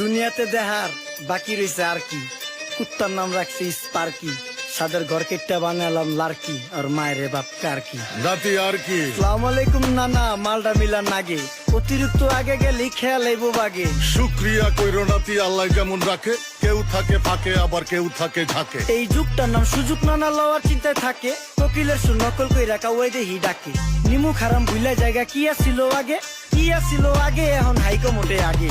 দুনিয়াতে দেহার বাকি রয়েছে আর কি। কুত্তার নাম রাখছি স্পার্কি। সাদের ঘর কেটটা বানালাম লার্কি আর মায়ের বাপ কারকি নাতি আর কি। সালাম আলাইকুম নানা মালডা মিলা নাগে অতিরিক্ত আগে গেলে খেয়াল আইব বাগে। শুক্রিয়া কইরো নাতি আল্লাহ যেমন রাখে। কেউ থাকে ফাঁকে আবার কেউ থাকে ঝাঁকে। এই যুগটার নাম সুযোগ নানা লওয়ার চিন্তায় থাকে। কোকিলের সুর নকল কই রাখা ওই দেহি ডাকে। নিমু খারাম ভুলা জায়গা কি আসিল আগে? কি আসিল আগে? এখন হাইকো মোটে আগে।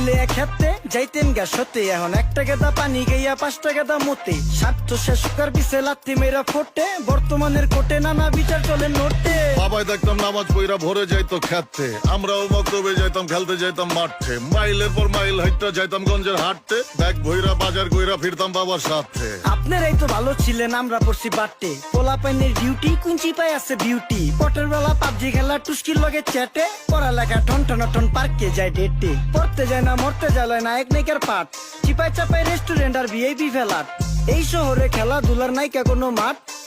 নিলে এক হাতে যাইতেন গা সতে এখন একটা গেদা পানি গাইয়া পাঁচটা গেদা মতে স্বার্থ শেষ কার পিছে লাত্তি মেয়েরা ফোটে। বর্তমানের কোটে নানা বিচার চলে নোটে। বাবাই দেখতাম নামাজ পইরা ভরে যাইতো খেতে। আমরাও মক্তবে যাইতাম, খেলতে যাইতাম মাঠে। মাইলের পর মাইল হাইটটা যাইতাম গঞ্জের হাটতে ব্যাগ ভইরা বাজার কইরা ফিরতাম বাবার সাথে। আপনারাই তো ভালো ছিলেন, আমরা পড়ছি বাট্টে পোলা পাইনের ডিউটি কুঞ্চি পাই আছে বিউটি পটের বেলা পাবজি খেলা, টুস্কির লগে চ্যাটে। পড়ালেখা টন টন টন পার্কে যায় ডেটে। পড়তে যায় না, মরতে যায় না, এক নায়িকার পাট চিপাই চাপাই রেস্টুরেন্ট আর ভিআইপি ফেলাট এই শহরে খেলাধুলার নাইকা কোনো মাঠ?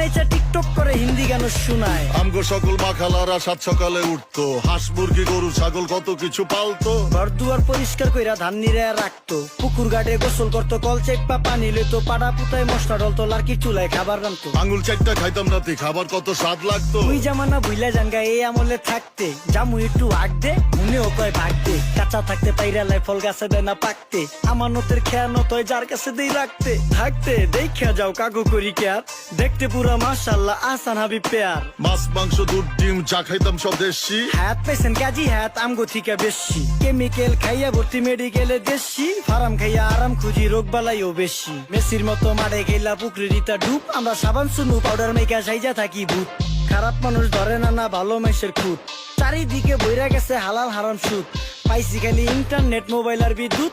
নেচা টিকটক করে হিন্দি গান শোনায়। আমগো সকল মাখালারা সাত সকালে উঠতো। হাঁস মুরগি গরু ছাগল কত কিছু পালতো। ঘর দুয়ার পরিষ্কার কইরা ধান নিরে রাখতো। পুকুর গাড়ে গোসল করতো কল চেপা পানি লইতো পাড়া পুতায় মশলা ডলতো লার্কি চুলায় খাবার রান্তো আঙুল চারটা খাইতাম নাতি খাবার কত স্বাদ লাগতো। ওই জামানা ভুইলা জানগা এই আমলে থাকতে। জামু একটু আগ দে মনেও কয় ভাগ দে। কাঁচা থাকতে পাইরা লাই ফল গাছে দেয় না পাকতে। আমানতের খেয়ানো তয় যার কাছে দেই রাখতে। থাকতে দেখা যাও কাগু করি কেয়ার দেখতে পুরা মাশাল্লাহ আসান হাবি পেয়ার। মাছ মাংস দুধ ডিম চা খাইতাম সব দেশি। হাত পেছেন কাজী হাত আমগো থিকা বেশি। কেমিক্যাল খাইয়া ভর্তি মেডিকেলে দেশি ফার্ম খাইয়া আরাম খুঁজি রোগ বালাইও বেশি। মেসির মতো মারে গেলা পুকুরে রিতা ডুব আমরা সাবান সুনু পাউডার মেকা সাইজা থাকি ভূত। খারাপ মানুষ ধরে না না ভালো মেসের খুঁত। চারিদিকে বইরা গেছে হালাল হারাম সুদ। পাইছি খালি ইন্টারনেট মোবাইল আর বিদ্যুৎ।